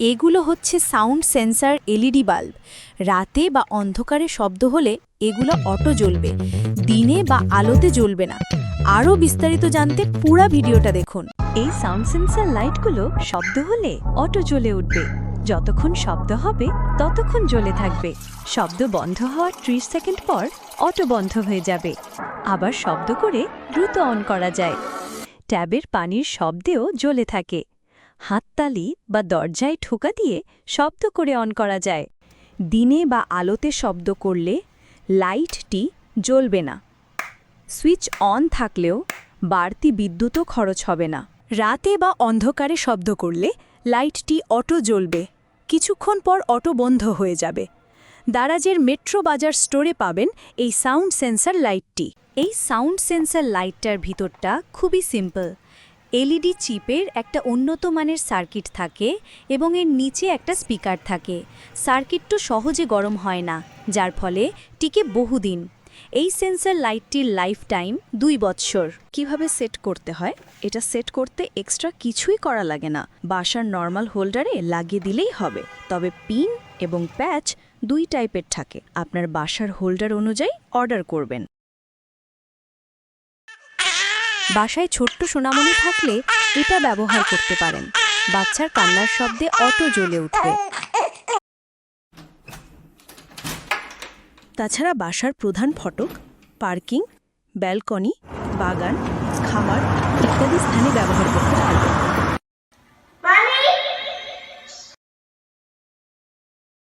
এগুলো হচ্ছে sound sensor LED bulb. রাতে বা অন্ধকারে শব্দ হলে এগুলো অটো জ্বলবে। দিনে বা আলোতে জ্বলবে না। আরও বিস্তারিত জানতে পুরা ভিডিওটা দেখুন। এই সাউন্ড সেন্সার লাইটগুলো শব্দ হলে অটো জ্বলে উঠবে। যতক্ষণ শব্দ হবে, ততক্ষণ জ্বলে থাকবে। শব্দ বন্ধ হওয়ার ত্রিশ সেকেন্ড পর অটো বন্ধ হয়ে যাবে। আবার শব্দ করে দ্রুত অন করা যায়। ট্যাবের পানির শব্দেও জ্বলে থাকে। হাততালি বা দরজায় ঠোকা দিয়ে শব্দ করে অন করা যায়। দিনে বা আলোতে শব্দ করলে লাইটটি জ্বলবে না। সুইচ অন থাকলেও বাড়তি বিদ্যুৎও খরচ হবে না। রাতে বা অন্ধকারে শব্দ করলে লাইটটি অটো জ্বলবে। কিছুক্ষণ পর অটো বন্ধ হয়ে যাবে। দারাজের মেট্রো বাজার স্টোরে পাবেন এই সাউন্ড সেন্সার লাইটটি। এই সাউন্ড সেন্সার লাইটটার ভিতরটা খুবই সিম্পল। এলইডি চিপের একটা উন্নত মানের সার্কিট থাকে এবং এর নিচে একটা স্পিকার থাকে। সার্কিটটা সহজে গরম হয় না, যার ফলে টিকে বহুদিন। এই সেন্সার লাইটটির লাইফ টাইম দুই বৎসর। কীভাবে সেট করতে হয়? এটা সেট করতে এক্সট্রা কিছুই করা লাগে না। বাসার নর্মাল হোল্ডারে লাগিয়ে দিলেই হবে। তবে পিন এবং প্যাচ দুই টাইপের থাকে। আপনার বাসার হোল্ডার অনুযায়ী অর্ডার করবেন। বাসায় ছোট্ট সোনামণি থাকলে এটা ব্যবহার করতে পারেন। বাচ্চার কান্নার শব্দে অটো জ্বলে উঠবে। তাছাড়া বাসার প্রধান ফটক, পার্কিং, ব্যালকনি, বাগান, খামার ইত্যাদি স্থানে ব্যবহার করতে পারবেন।